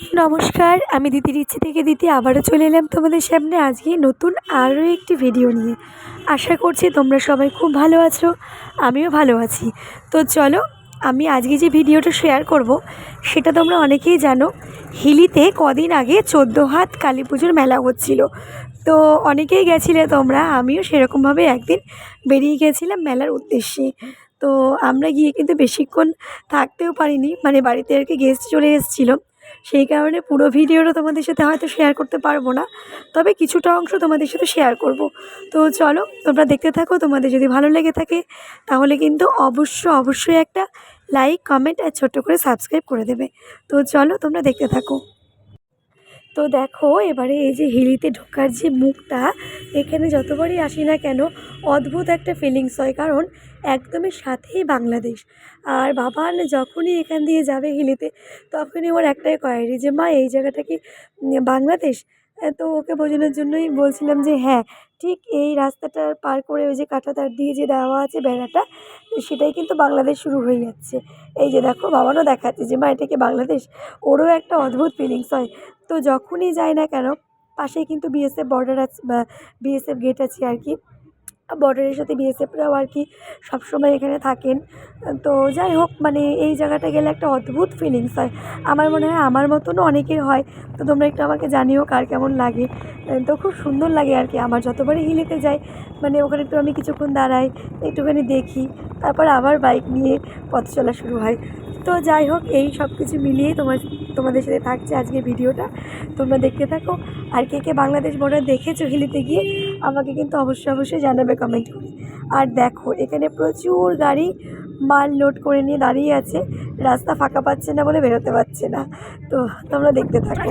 নমস্কার, আমি দিদির ইচ্ছে থেকে দিদি আবারও চলে এলাম তোমাদের সামনে আজকে নতুন আরও একটি ভিডিও নিয়ে। আশা করছি তোমরা সবাই খুব ভালো আছো, আমিও ভালো আছি। তো চলো, আমি আজকে যে ভিডিওটা শেয়ার করব, সেটা তোমরা অনেকেই জানো, হিলিতে কদিন আগে চোদ্দ হাত কালী পুজোর মেলা হচ্ছিল। তো অনেকেই গেছিলে তোমরা, আমিও সেরকমভাবে একদিন বেরিয়ে গেছিলাম মেলার উদ্দেশ্যে। তো আমরা গিয়ে কিন্তু বেশিক্ষণ থাকতেও পারিনি মানে বাড়িতে আর কি গেস্ট চলে এসেছিল। সেই কারণে পুরো ভিডিওটা তোমাদের সাথে হয়তো শেয়ার করতে পারব না। তবে কিছুটা অংশ তোমাদের সাথে শেয়ার করব। তো চলো, তোমরা দেখতে থাকো, তোমাদের যদি ভালো লেগে থাকে, তাহলে কিন্তু অবশ্য, অবশ্যই একটা লাইক কমেন্ট আর ছোট্ট করে সাবস্ক্রাইব করে দেবে। তো চলো, তোমরা দেখতে থাকো। তো দেখো, এবারে এই যে হিলিতে ঢোকার যে মুখটা, এখানে যতবারই আসি না কেন অদ্ভুত একটা ফিলিংস হয়, কারণ একদমই সাথেই বাংলাদেশ। আর বাবা যখনই এখান দিয়ে যাবে হিলিতে, তখনই ওর একটাই কোয়ারি যে, মা, এই জায়গাটা কি বাংলাদেশ? তো ওকে বোঝানোর জন্যই বলছিলাম যে হ্যাঁ ঠিক এই রাস্তাটার পার করে ওই যে কাঁটাতার দিয়ে যে দেওয়া আছে বেড়াটা সেটাই কিন্তু বাংলাদেশ শুরু হয়ে যাচ্ছে। এই যে দেখো বাবানও দেখাচ্ছে যে, মা এটাকে বাংলাদেশ? ওরও একটা অদ্ভুত ফিলিংস হয়। তো যখনই যায় না কেন, পাশেই কিন্তু বিএসএফ বর্ডার আছে বিএসএফ গেট আছে আর কি। বর্ডারের সাথে বিএসএফরাও আর কি সবসময় এখানে থাকেন। তো যাই হোক মানে এই জায়গাটা গেলে একটা অদ্ভুত ফিলিংস হয়। আমার মনে হয় আমার মতনও অনেকের হয়। তো তোমরা একটু আমাকে জানিও কার কেমন লাগে। তো খুব সুন্দর লাগে আর কি। আমার যতবারই হিলেতে যাই মানে ওখানে একটু আমি কিছুক্ষণ দাঁড়াই, একটুখানি দেখি, তারপর আবার বাইক নিয়ে পথ চলা শুরু হয়। তো যাই হোক, এই সব কিছু মিলিয়েই তোমার তোমাদের সাথে থাকছে আজকে ভিডিওটা। তোমরা দেখতে থাকো। আর কে কে বাংলাদেশ বর্ডার দেখেছ হিলিতে গিয়ে, আমাকে কিন্তু অবশ্যই অবশ্যই জানাবে কমেন্ট করে। আর দেখো, এখানে প্রচুর গাড়ি মাল লোড করে নিয়ে দাঁড়িয়ে আছে। রাস্তা ফাঁকা পাচ্ছে না বলে বেরোতে পারছে না। তো তোমরা দেখতে থাকো।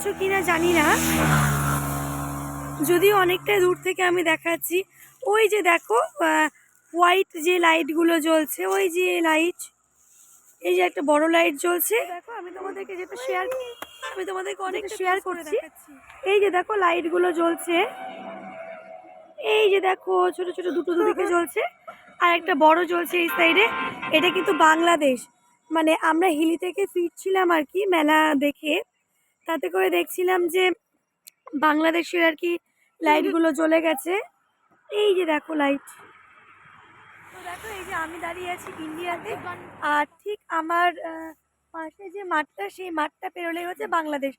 পাচ্ছ কি না জানি না। যদিও অনেকটা দূর থেকে আমি দেখাচ্ছি। ওই যে দেখো হোয়াইট যে লাইটগুলো জ্বলছে ওই যে লাইট এই যে একটা বড় লাইট জ্বলছে। দেখো আমি তোমাদেরকে যেটা শেয়ার আমি তোমাদেরকে অনেক শেয়ার করেছি। এই যে দেখো লাইটগুলো জ্বলছে। এই যে দেখো ছোট ছোট দুটো দুদিকে জ্বলছে। আর একটা বড় জ্বলছে এই সাইডে এটা কিন্তু বাংলাদেশ। মানে আমরা হিলি থেকে ফিরছিলাম আর কি মেলা দেখে। তাতে করে দেখছিলাম যে বাংলাদেশের আর কি লাইটগুলো জ্বলে গেছে। এই যে দেখো লাইট। তো দেখো এই যে আমি দাঁড়িয়ে আছি ইন্ডিয়াতে। আর ঠিক আমার পাশে যে মাঠটা, সেই মাঠটা পেরোলেই হচ্ছে বাংলাদেশ।